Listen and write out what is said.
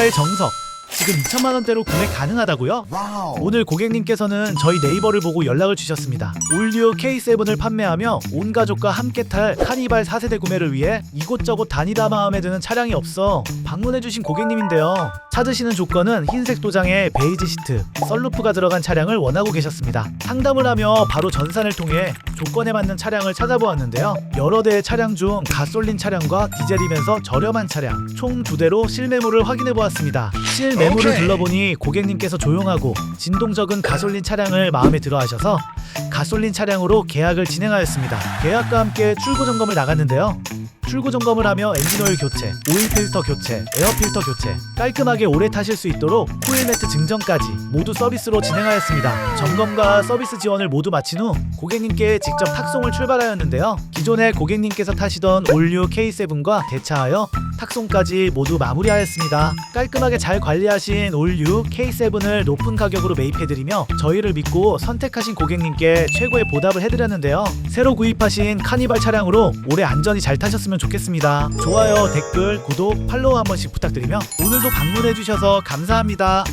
렌터카의 정석. 지금 2천만 원대로 구매 가능하다고요? 오늘 고객님께서는 저희 네이버를 보고 연락을 주셨습니다. 올류 K7을 판매하며 온 가족과 함께 탈 카니발 4세대 구매를 위해 이곳저곳 다니다 마음에 드는 차량이 없어 방문해주신 고객님인데요. 찾으시는 조건은 흰색 도장에 베이지 시트, 썬루프가 들어간 차량을 원하고 계셨습니다. 상담을 하며 바로 전산을 통해 조건에 맞는 차량을 찾아보았는데요. 여러 대의 차량 중 가솔린 차량과 디젤이면서 저렴한 차량 총 두 대로 실매물을 확인해 보았습니다. 실매물을. 둘러보니 고객님께서 조용하고 진동 적은 가솔린 차량을 마음에 들어 하셔서 가솔린 차량으로 계약을 진행하였습니다. 계약과 함께 출고 점검을 나갔는데요. 출고 점검을 하며 엔진오일 교체, 오일 필터 교체, 에어 필터 교체, 깔끔하게 오래 타실 수 있도록 코일 매트 증정까지 모두 서비스로 진행하였습니다. 점검과 서비스 지원을 모두 마친 후 고객님께 직접 탁송을 출발하였는데요. 기존에 고객님께서 타시던 올류 K7과 대차하여 탁송까지 모두 마무리하였습니다. 깔끔하게 잘 관리하신 올류 K7을 높은 가격으로 매입해드리며 저희를 믿고 선택하신 고객님께 최고의 보답을 해드렸는데요. 새로 구입하신 카니발 차량으로 올해 안전히 잘 타셨으면 좋겠습니다. 좋아요, 댓글, 구독, 팔로우 한 번씩 부탁드리며 오늘도 방문해주셔서 감사합니다.